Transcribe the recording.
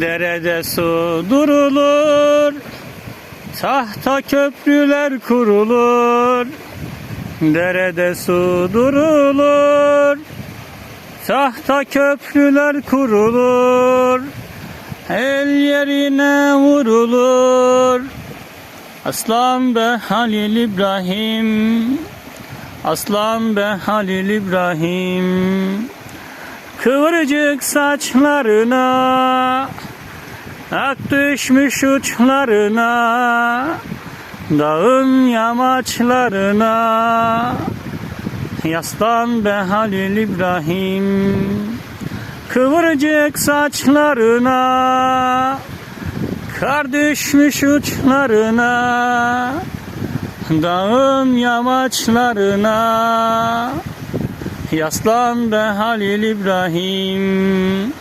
Derede su durulur Tahta köprüler kurulur. Derede su durulur Tahta köprüler kurulur. El yerine vurulur. Aslan be Halil İbrahim Aslan be Halil İbrahim Kıvırcık saçlarına Ak düşmüş uçlarına Dağın yamaçlarına. Yaslan be Halil İbrahim Kıvırcık saçlarına Kar düşmüş uçlarına Dağın yamaçlarına Yaslan be Halil İbrahim